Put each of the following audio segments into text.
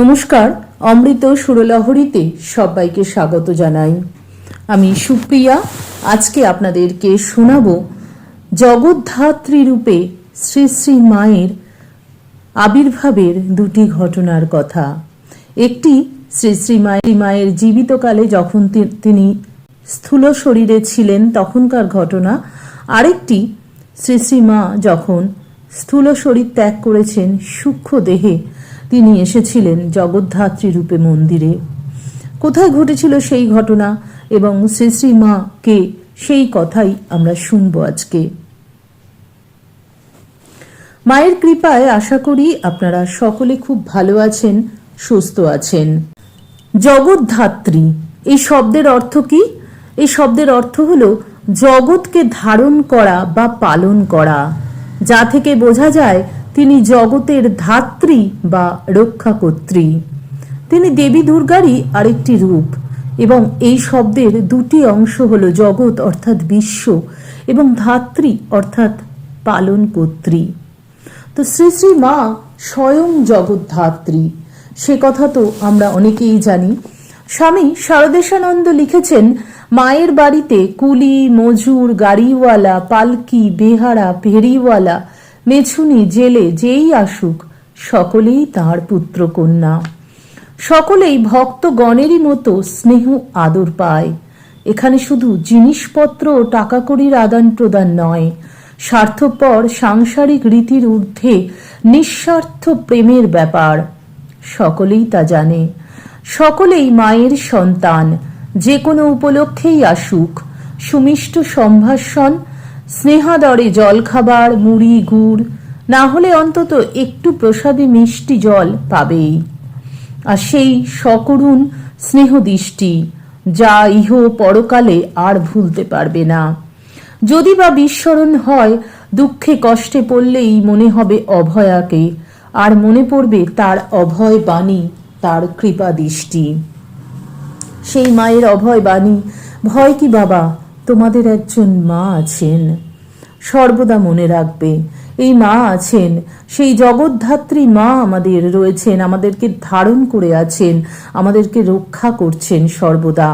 নমস্কার, অমৃত সুরলহরীতে সবাইকে স্বাগত জানাই। আমি সুপ্রিয়া, আজকে আপনাদেরকে শোনাব জগদ্ধাত্রী রূপে শ্রী শ্রী মায়ের আবির্ভাবের দুটি ঘটনার কথা। একটি শ্রী শ্রী মায়ের মায়ের জীবিতকালে যখন তিনি স্থূল শরীরে ছিলেন তখনকার ঘটনা। আরেকটি শ্রী শ্রী মা যখন স্থূল শরীর ত্যাগ করেছেন, সূক্ষ্ম দেহে তিনি এসেছিলেন জগদ্ধাত্রী রূপে মন্দিরে। কোথায় ঘটেছিল সেই ঘটনা এবং শ্রী শ্রী মা কে, সেই কথাই আমরা শুনব আজকে। মায়ের কৃপায় আশা করি আপনারা সকলে খুব ভালো আছেন, সুস্থ আছেন। জগদ্ধাত্রী, এই শব্দের অর্থ কি? এই শব্দের অর্থ হলো জগৎকে ধারণ করা বা পালন করা, যা থেকে বোঝা যায় তিনি জগতের ধাত্রী বা রক্ষাকর্ত্রী। তিনি দেবী দুর্গারই আরেকটি রূপ এবং এই শব্দের দুটি অংশ হল জগৎ অর্থাৎ বিশ্ব এবং ধাত্রী অর্থাৎ পালন কর্ত্রী তো শ্রী শ্রী মা স্বয়ং জগদ্ধাত্রী সে কথা তো আমরা অনেকেই জানি। স্বামী শারদেশানন্দ লিখেছেন, মায়ের বাড়িতে কুলি, মজুর, গাড়িওয়ালা, পালকি, বেহারা ভেরিওয়ালা মেছুনি জেলে যেই আসুক, সকলেই তাঁর পুত্র কন্যা। সকলেই ভক্তগণেরই মতো স্নেহ আদর পায়। এখানে শুধু জিনিসপত্র ও টাকা কড়ির আদান প্রদান নয়, স্বার্থপর সাংসারিক রীতির ঊর্ধ্বে নিঃস্বার্থ প্রেমের ব্যাপার। সকলেই তা জানে। সকলেই মায়ের সন্তান। যে কোনো উপলক্ষেই আসুক। সুমিষ্ট সম্ভাষণ স্নেহাদরে জলখাবার, মুড়ি, গুড়, না হলে অন্তত একটু প্রসাদে মিষ্টি জল পাবেই। আর সেই সকরুণ স্নেহদৃষ্টি, যা ইহ পরকালে আর ভুলতে পারবে না। যদি বা বিস্মরণ হয়, দুঃখে কষ্টে পড়লেই মনে হবে অভয়াকে, আর মনে পড়বে তার অভয় বাণী, তার কৃপা দৃষ্টি সেই মায়ের অভয় বাণী, ভয় কি বাবা? তোমাদের একজন মা আছেন। সর্বদা মনে রাখবে, এই মা আছেন, সেই জগদ্ধাত্রী মা আমাদের রয়েছেন, আমাদেরকে ধারণ করে আছেন, আমাদেরকে রক্ষা করছেন সর্বদা।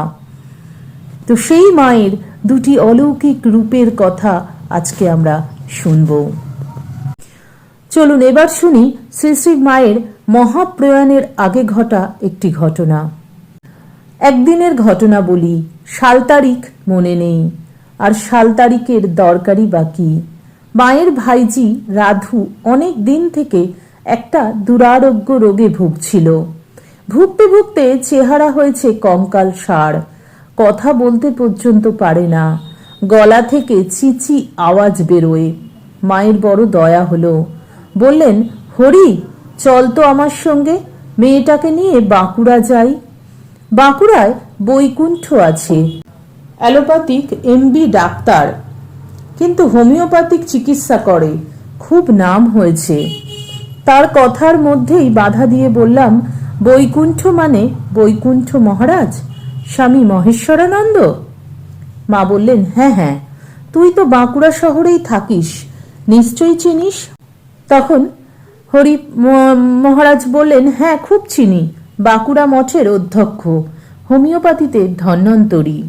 তো সেই মায়ের দুটি অলৌকিক রূপের কথা আজকে আমরা শুনব। চলুন, এবার শুনি শ্রী শ্রী মায়ের মহাপ্রয়াণের আগে ঘটা একটি ঘটনা। একদিনের ঘটনা বলি সাল তারিখ মনে নেই, আর সাল তারিখের দরকারি বাকি। মায়ের ভাইজি রাধু অনেক দিন থেকে একটা দুরারোগ্য রোগে ভুগছিল। ভুগতে ভুগতে চেহারা হয়েছে কঙ্কাল সার, কথা বলতে পর্যন্ত পারে না, গলা থেকে চিচি আওয়াজ বেরোয়। মায়ের বড় দয়া হলো, বললেন, হরি, চল তো আমার সঙ্গে, মেয়েটাকে নিয়ে বাঁকুড়া যাই। বাঁকুড়ায় বৈকুণ্ঠ আছে। Allopathic MB doctor. কিন্তু হোমিওপ্যাথিক চিকিৎসা করে। খুব নাম হয়েছে। তার কথার মধ্যেই বাধা দিয়ে বললাম, বৈকুণ্ঠ মানে বৈকুণ্ঠ মহারাজ? স্বামী মহেশ্বরানন্দ? মা বললেন হ্যাঁ হ্যাঁ তুই তো বাঁকুড়া শহরেই থাকিস। নিশ্চয়ই চিনিস? তখন হরি মহারাজ বললেন হ্যাঁ খুব চিনি। বাঁকুড়া মঠের অধ্যক্ষ। হোমিওপ্যাথিতে ধন্বন্তরী।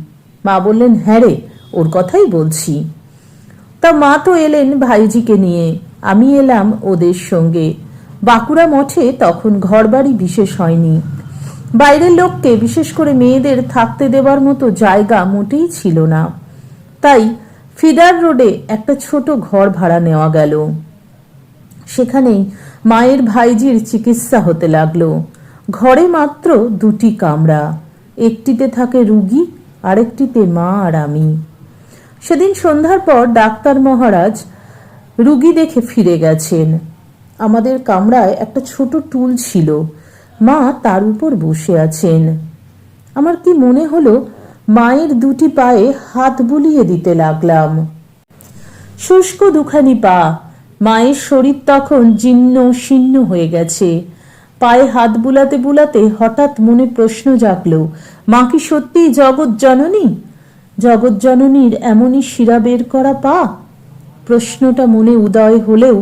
মা বললেন হ্যাঁ রে, ওর কথাই বলছি। তা মা তো এলেন ভাইজিকে নিয়ে। আমি এলাম ওদের সঙ্গে। বাঁকুড়া মঠে তখন ঘরবাড়ি বিশেষ হয়নি। বাইরের লোককে, বিশেষ করে মেয়েদের, থাকতে দেবার মতো জায়গা মোটেই ছিল না। তাই ফিডার রোডে একটা ছোট ঘর ভাড়া নেওয়া গেল। সেখানেই মায়ের ভাইজির চিকিৎসা হতে লাগল। ঘরে মাত্র দুটি কামরা। একটিতে থাকে রুগী, আরেকটিতে মা আর আমি। সেদিন সন্ধ্যার পর ডাক্তার মহারাজ রুগী দেখে ফিরে গেছেন। আমাদের কামরায় একটা ছোট টুল ছিল। মা তার উপর বসে আছেন। আমার কি মনে হলো, মায়ের দুটি পায়ে হাত বুলিয়ে দিতে লাগলাম। শুষ্ক দুখানি পা, মায়ের শরীর তখন জীর্ণ, শীর্ণ হয়ে গেছে। পায়ে হাত বুলাতে বুলাতে হঠাৎ মনে প্রশ্ন জাগলো, মা কি সত্যিই জগৎ জননী? জগৎ জননীর এমনই শিরা বের করা পা? প্রশ্নটা মনে উদয় হলেও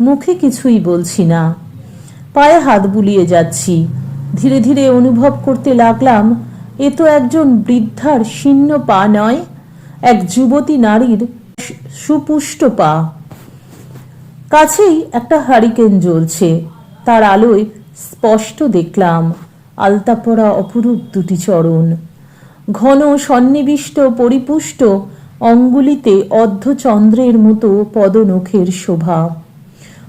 মুখে কিছুই বলছি না। পায়ে হাত বুলিয়ে যাচ্ছি। ধীরে ধীরে অনুভব করতে লাগলাম, এ তো একজন বৃদ্ধার শীর্ণ পা নয়, এক যুবতী নারীর সুপুষ্ট পা। কাছেই একটা হারিকেন জ্বলছে। তার আলোয় স্পষ্ট দেখলাম আলতা পরা অপরূপ দুটি চরণ। ঘন সন্নিবিষ্ট পরিপুষ্ট অঙ্গুলিতে অর্ধচন্দ্রের মতো পদনখের শোভা।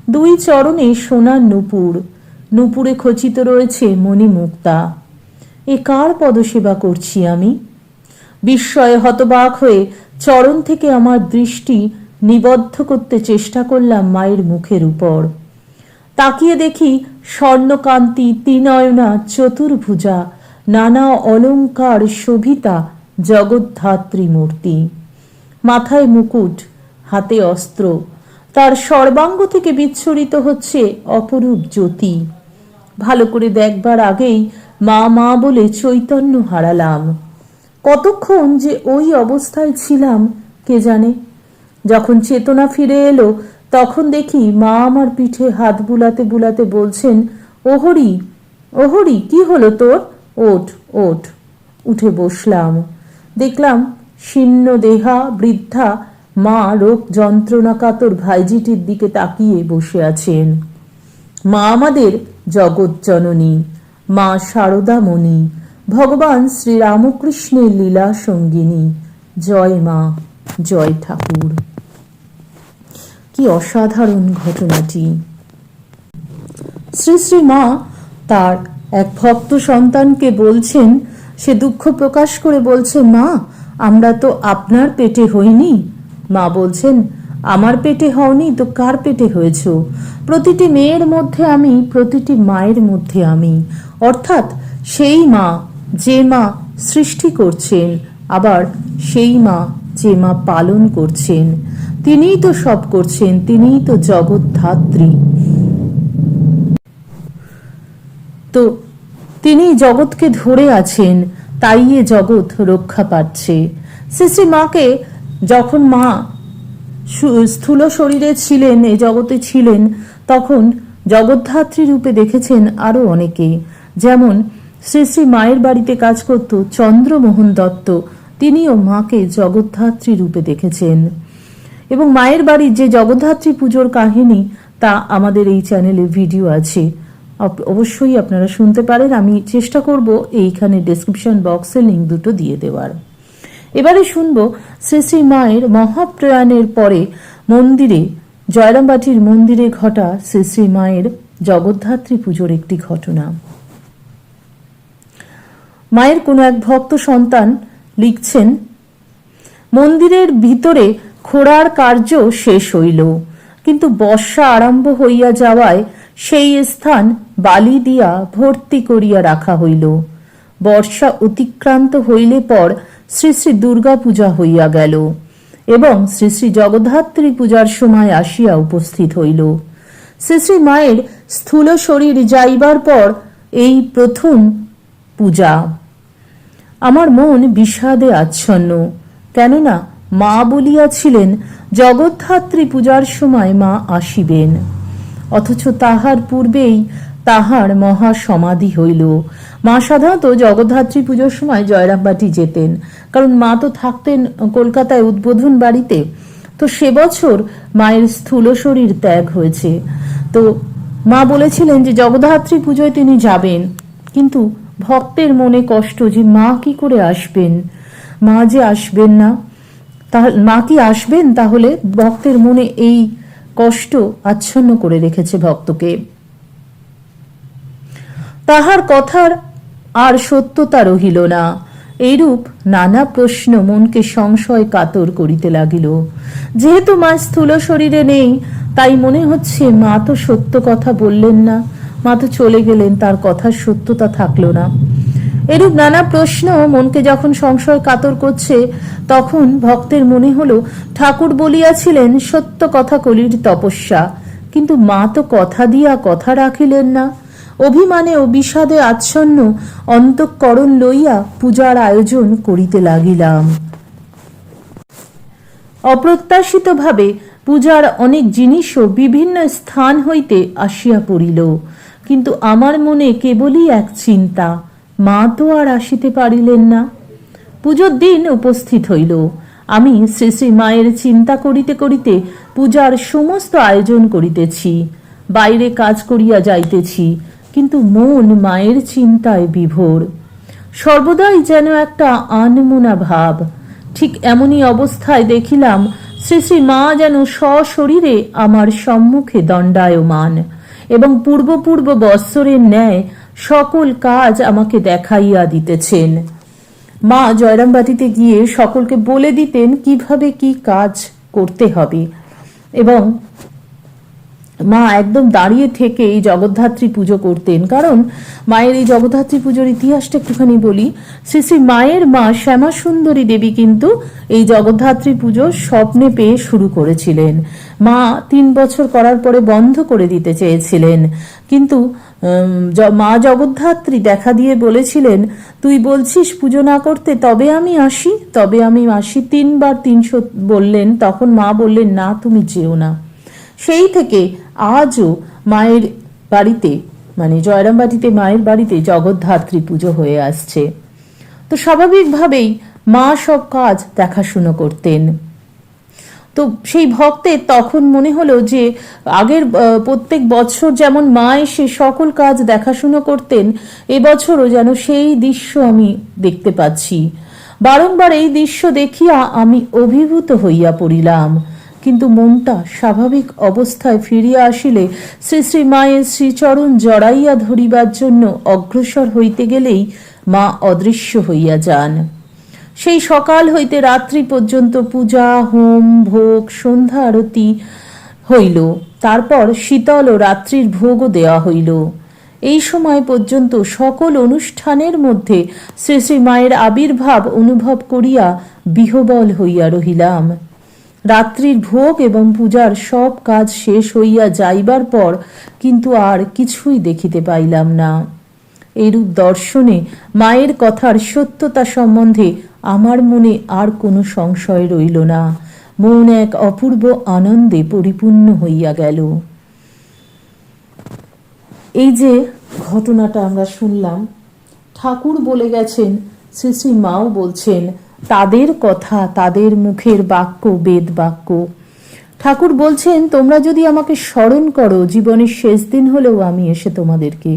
দুই চরণে সোনার নুপুর, নুপুরে খচিত রয়েছে মণিমুক্তা। এ কার পদসেবা করছি আমি? বিস্ময়ে হতবাক হয়ে চরণ থেকে আমার দৃষ্টি নিবদ্ধ করতে চেষ্টা করলাম মায়ের মুখের উপর। তাকিয়ে দেখি স্বর্ণকান্তি ত্রিনয়না চতুর্ভুজা, নানা অলংকার শোভিতা জগদ্ধাত্রী মূর্তি। মাথায় মুকুট, হাতে অস্ত্র, তার সর্বাঙ্গ থেকে বিচ্ছরিত হচ্ছে অপরূপ জ্যোতি। ভালো করে দেখবার আগেই মা মা বলে চৈতন্য হারালাম। কতক্ষণ যে ওই অবস্থায় ছিলাম কে জানে? যখন চেতনা ফিরে এলো তখন দেখি মা আমার পিঠে হাত বুলাতে বুলাতে বলছেন, ওহরি ওহরি, কি হলো তোর? ওঠ ওঠ। উঠে বসলাম। দেখলাম শীর্ণ দেহা বৃদ্ধা মা রোগ যন্ত্রণা কাতর ভাইজিটির দিকে তাকিয়ে বসে আছেন। মা আমাদের জগৎ জননী, মা শারদামণি ভগবান শ্রীরামকৃষ্ণের লীলা সঙ্গিনী। জয় মা, জয় ঠাকুর। কি অসাধারণ ঘটনাটি। শ্রী শ্রী মা তার এক ভক্ত সন্তানকে বলছেন, সে দুঃখ প্রকাশ করে বলছে, মা, আমরা তো আপনার পেটে হইনি। মা বলছেন, আমার পেটে হওনি তো কার পেটে হয়েছ? প্রতিটি মেয়ের মধ্যে আমি, প্রতিটি মায়ের মধ্যে আমি। অর্থাৎ সেই মা, যে মা সৃষ্টি করছেন, আবার সেই মা, যে মা পালন করছেন। তিনিই তো সব করছেন, তিনিই তো জগৎ ধাত্রী তো তিনি জগৎকে ধরে আছেন, তাই এ জগৎ রক্ষা পাচ্ছে। শ্রী মাকে যখন মা স্থূল শরীরে ছিলেন, এ জগতে ছিলেন, তখন জগদ্ধাত্রী রূপে দেখেছেন আরও অনেকে। যেমন শ্রী শ্রী মায়ের বাড়িতে কাজ করত চন্দ্রমোহন দত্ত, তিনিও মাকে জগদ্ধাত্রী রূপে দেখেছেন। এবং মায়ের বাড়ির যে জগদ্ধাত্রী পুজোর কাহিনী, তা আমাদের এই চ্যানেলে ভিডিও আছে। অবশ্যই আপনারা শুনতে পারেন। আমি চেষ্টা করব এইখানে ডেসক্রিপশন বক্সে লিঙ্ক দুটো দিয়ে দেওয়ার। এবারে শুনব শ্রী শ্রী মায়ের মহাপ্রয়াণের পরে মন্দিরে, জয়রামবাটির মন্দিরে ঘটা শ্রী শ্রী মায়ের জগদ্ধাত্রী পুজোর একটি ঘটনা। মায়ের কোনো এক ভক্ত সন্তান লিখছেন, মন্দিরের ভিতরে খোঁড়ার কার্য শেষ হইল। কিন্তু বর্ষা আরম্ভ হইয়া যাওয়ায় সেই স্থান বালি দিয়া ভর্তি করিয়া রাখা হইল। বর্ষা অতিক্রান্ত হইলে পর শ্রী শ্রী দুর্গা পূজা হইয়া গেল এবং শ্রী শ্রী জগদ্ধাত্রী পূজার সময় আসিয়া উপস্থিত হইল। শ্রী শ্রী মায়ের স্থূল শরীর যাইবার পর এই প্রথম পূজা। আমার মন বিষাদে আচ্ছন্ন, কেননা মা বলিয়াছিলেন, জগদ্ধাত্রী পূজার সময় মা আসিবেন। অথচ তাহার পূর্বেই তাহার মহা সমাধি হইল। মা সাধারণত জগদ্ধাত্রী পুজোর সময় জয়রামবাটি যেতেন। কারণ মা তো থাকতেন কলকাতায় উদ্বোধন বাড়িতে। তো সে বছর মায়ের স্থূল শরীর ত্যাগ হয়েছে। তো মা বলেছিলেন যে, জগদ্ধাত্রী পুজোয় তিনি যাবেন। কিন্তু ভক্তের মনে কষ্ট যে মা কি করে আসবেন? মা যে আসবেন না তাহলে মা কি আসবেন, তাহলে ভক্তের মনে এই কষ্ট আচ্ছন্ন করে রেখেছে ভক্তকে। তাহার কথার আর সত্যতা রহিল না। এইরূপ নানা প্রশ্ন মনকে সংশয় কাতর করিতে লাগিল। যেহেতু মা স্থূল শরীরে নেই, তাই মনে হচ্ছে মা তো সত্য কথা বললেন না। মা তো চলে গেলেন, তার কথার সত্যতা থাকল না। এরূপ নানা প্রশ্ন মনকে যখন সংশয় কাতর করছে, তখন ভক্তের মনে হলো, ঠাকুর বলিয়াছিলেন, সত্য কথা কলির তপস্যা। কিন্তু মা তো কথা দিয়া কথা রাখিলেন না। অভিমানে ও বিষাদে আচ্ছন্ন অন্তঃকরণ লইয়া পূজার আয়োজন করিতে লাগিলাম। অপ্রত্যাশিতভাবে পূজার অনেক জিনিসও বিভিন্ন স্থান হইতে আসিয়া পড়িল। কিন্তু আমার মনে কেবলই এক চিন্তা। মা তো আর আসিতে পারিলেন না। পুজোর দিন উপস্থিত হইল। আমি শ্রী শ্রী মায়ের চিন্তা করিতে করিতে পূজার সমস্ত আয়োজন করিতেছি, বাইরে কাজ করিয়া যাইতেছি, কিন্তু মন মায়ের চিন্তায় বিভোর। সর্বদাই যেন একটা আনমোনা ভাব। ঠিক এমনই অবস্থায় দেখিলাম শ্রী শ্রী মা যেন সশরীরে আমার সম্মুখে দণ্ডায়মান এবং পূর্ব পূর্ব বৎসরের ন্যায় সকল কাজ আমাকে দেখাইয়া দিতেছেন। মা জয়রামবাটিতে গিয়ে সকলকে বলে দিতেন কীভাবে কি কাজ করতে হবে এবং মা একদম দাঁড়িয়ে থেকে এই জগদ্ধাত্রী পুজো করতেন। কারণ মায়ের এই জগদ্ধাত্রী পুজোর ইতিহাসটা একটুখানি বলি, শ্রী শ্রী মায়ের মা শ্যামা সুন্দরী দেবী কিন্তু এই জগদ্ধাত্রী পুজো স্বপ্নে পেয়ে শুরু করেছিলেন। মা তিন বছর করার পরে বন্ধ করে দিতে চেয়েছিলেন। কিন্তু মা জগদ্ধাত্রী দেখা দিয়ে বলেছিলেন, তুই বলছিস পুজো না করতে তবে আমি আসি, তবে আমি আসি। তিনবার তিনশো বললেন, তখন মা বললেন, না, তুমি যেও না। সেই থেকে আজও মায়ের বাড়িতে মানে জয়রামবাটিতে মায়ের বাড়িতে জগদ্ধাত্রী পুজো হয়ে আসছে। তো স্বাভাবিকভাবেই মা সব কাজ দেখাশুনো করতেন। তো সেই ভক্তের তখন মনে হলো যে আগের প্রত্যেক বছর যেমন মা এসে সকল কাজ দেখাশুনো করতেন, এবছরও যেন সেই দৃশ্য আমি দেখতে পাচ্ছি। বারংবার এই দৃশ্য দেখিয়া আমি অভিভূত হইয়া পড়িলাম। কিন্তু মনটা স্বাভাবিক অবস্থায় ফিরিয়া আসিলে শ্রী শ্রী মায়ের শ্রীচরণ জড়াইয়া ধরিবার জন্য অগ্রসর হইতে গেলেই মা অদৃশ্য হইয়া যান। সেই সকাল হইতে রাত্রি পর্যন্ত পূজা, হোম, ভোগ, সন্ধ্যা আরতি হইল। তারপর শীতল ও রাত্রির ভোগও দেওয়া হইল। এই সময় পর্যন্ত সকল অনুষ্ঠানের মধ্যে শ্রী শ্রী মায়ের আবির্ভাব অনুভব করিয়া বিহবল হইয়া রহিলাম। রাত্রির ভোগ এবং পূজার সব কাজ শেষ হইয়া যাইবার পর কিন্তু আর কিছুই দেখিতে পাইলাম না। এরূপ দর্শনে মায়ের কথার সত্যতা সম্বন্ধে আমার মনে আর কোনো সংশয় রইল না। মন এক অপূর্ব আনন্দে পরিপূর্ণ হইয়া গেল। এই যে ঘটনাটা আমরা শুনলাম, ঠাকুর বলে গেছেন, শ্রী শ্রী মাও বলছেন, তাদের কথা, তাদের মুখের বাক্য, বেদ বাক্য। ঠাকুর বলছেন, তোমরা যদি আমাকে স্মরণ করো, জীবনের শেষ দিন হলেও আমি এসে তোমাদেরকে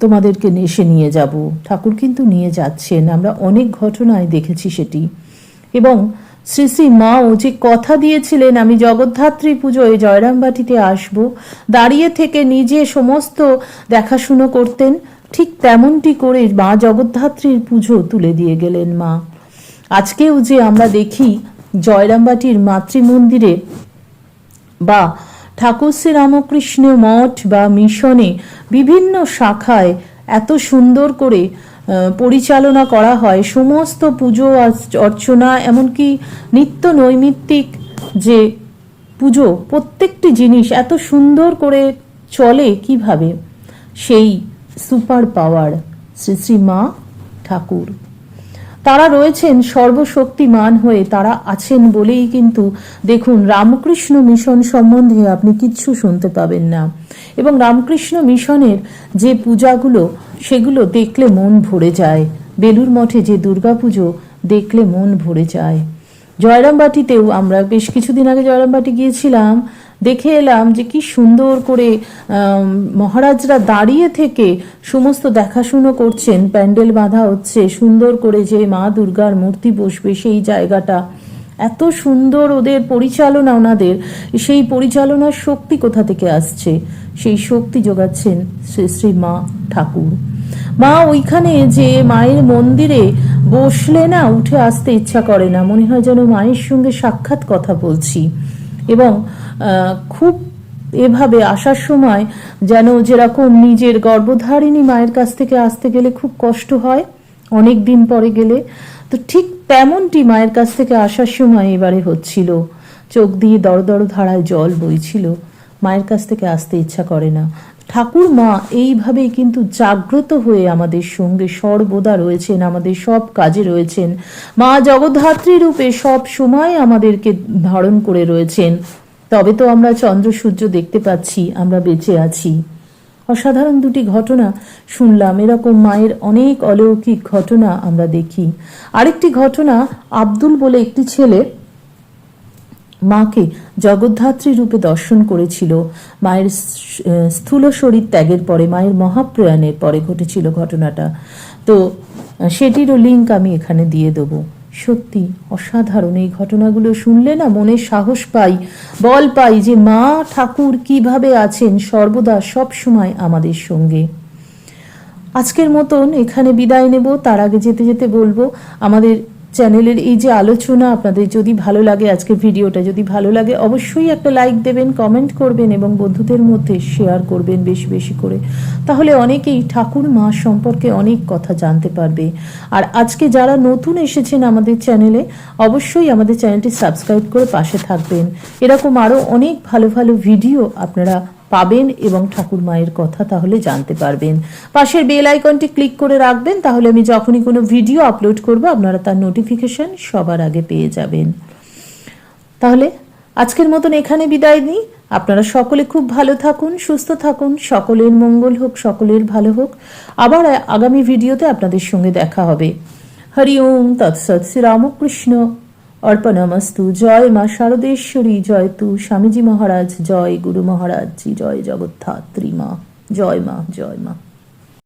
তোমাদেরকে এসে নিয়ে যাব। ঠাকুর কিন্তু নিয়ে যাচ্ছেন। আমরা অনেক ঘটনায় দেখেছি সেটি। এবং শ্রী শ্রী মাও যে কথা দিয়েছিলেন, আমি জগদ্ধাত্রী পুজোয় জয়রামবাটিতে আসব, দাঁড়িয়ে থেকে নিজে সমস্ত দেখাশুনো করতেন, ঠিক তেমনটি করে মা জগদ্ধাত্রীর পুজো তুলে দিয়ে গেলেন মা। আজকেও যে আমরা দেখি, জয়রামবাটির মাতৃমন্দিরে বা ঠাকুর শ্রী রামকৃষ্ণ মঠ বা মিশনে বিভিন্ন শাখায় এত সুন্দর করে পরিচালনা করা হয়। সমস্ত পুজো অর্চনা, এমনকি নিত্য নৈমিত্তিক যে পুজো, প্রত্যেকটি জিনিস এত সুন্দর করে চলে কীভাবে? সেই সুপার পাওয়ার শ্রী শ্রী মা ঠাকুর। তারা রয়েছেন সর্বশক্তিমান হয়ে, তারা আছেন বলেই কিন্তু দেখুন রামকৃষ্ণ মিশন সম্বন্ধে আপনি কিচ্ছু শুনতে পাবেন না। এবং রামকৃষ্ণ মিশনের যে পূজাগুলো, সেগুলো দেখলে মন ভরে যায়। বেলুর মঠে যে দুর্গাপুজো, দেখলে মন ভরে যায়। জয়রামবাটিতেও আমরা বেশ কিছুদিন আগে জয়রামবাটি গিয়েছিলাম। দেখে এলাম যে কি সুন্দর করে মহারাজরা দাঁড়িয়ে থেকে সমস্ত দেখাশুনো করছেন। প্যান্ডেল বাঁধা হচ্ছে, সুন্দর করে যে মা দুর্গার মূর্তি বসবে সেই জায়গাটা। এত সুন্দর ওদের পরিচালনা ওনাদের। সেই পরিচালনার শক্তি কোথা থেকে আসছে? সেই শক্তি যোগাচ্ছেন শ্রী শ্রী মা ঠাকুর। মা ওইখানে যে মায়ের মন্দিরে বসলে না, উঠে আসতে ইচ্ছা করে না। মনে হয় যেন মায়ের সঙ্গে সাক্ষাৎ কথা বলছি। এবং খুব এভাবে আসার সময় যেন যেরকম নিজের গর্ভধারিণী মায়ের কাছ থেকে আসতে গেলে খুব কষ্ট হয়, অনেক দিন পরে গেলে। তো ঠিক তেমনটি মায়ের কাছ থেকে আসার সময় এবারে হচ্ছিল। চোখ দিয়ে দড় দড় ধারায় জল বইছিল। মায়ের কাছ থেকে আসতে ইচ্ছা করে না। ঠাকুর মা এইভাবেই কিন্তু জাগ্রত হয়ে আমাদের সঙ্গে সর্বদা রয়েছেন, আমাদের সব কাজে রয়েছেন। মা জগদ্ধাত্রী রূপে সব সময় আমাদেরকে ধারণ করে রয়েছেন। তবে তো আমরা চন্দ্র, সূর্য দেখতে পাচ্ছি, আমরা বেঁচে আছি। অসাধারণ দুটি ঘটনা শুনলাম। এরকম মায়ের অনেক অলৌকিক ঘটনা আমরা দেখি। আরেকটি ঘটনা আব্দুল বলে একটি ছেলে মাকে জগদ্ধাত্রী রূপে দর্শন করেছিল। মায়ের স্থূল শরীর ত্যাগের পরে, মায়ের মহাপ্রয়াণের পরে ঘটেছিল ঘটনাটা। তো, সেটিরও লিঙ্ক আমি এখানে দিয়ে দেবো। সত্যি অসাধারণ এই ঘটনাগুলো শুনলে না মনে সাহস পাই, বল পাই যে মা ঠাকুর কীভাবে আছেন সর্বদা সব সময় আমাদের সঙ্গে। আজকের মতন এখানে বিদায় নেব, তার আগে যেতে যেতে বলব, আমাদের চ্যানেলের এই যে আলোচনা, আপনাদের যদি ভালো লাগে আজকে ভিডিওটা, যদি ভালো লাগে অবশ্যই একটা লাইক দেবেন কমেন্ট করবেন এবং বন্ধুদের মধ্যে শেয়ার করবেন বেশি বেশি করে। তাহলে অনেকেই ঠাকুর মা সম্পর্কে অনেক কথা জানতে পারবে। আর আজকে যারা নতুন এসেছেন আমাদের চ্যানেলে অবশ্যই আমাদের চ্যানেলটি সাবস্ক্রাইব করে পাশে থাকবেন। এরকম আরও অনেক ভালো ভালো ভিডিও আপনারা পাবেন এবং ঠাকুর মায়ের কথা তাহলে জানতে পারবেন। পাশের বেল আইকনটি ক্লিক করে রাখবেন, তাহলে আমি যখনই কোনো ভিডিও আপলোড করব, আপনারা তার নোটিফিকেশন সবার আগে পেয়ে যাবেন। তাহলে আজকের মতন এখানে বিদায় নিই। আপনারা সকলে খুব ভালো থাকুন, সুস্থ থাকুন, সকলের মঙ্গল হোক, সকলের ভালো হোক। আবার আগামী ভিডিওতে আপনাদের সঙ্গে দেখা হবে। হরি ওম, তৎসৎ শ্রী রামকৃষ্ণ অর্পণমস্তু। জয় মা শারদেশ্বরী, জয় তু স্বামীজি মহারাজ, জয় গুরু মহারাজ জি জয় জগদ্ধাত্রী মা। জয় মা জয় মা।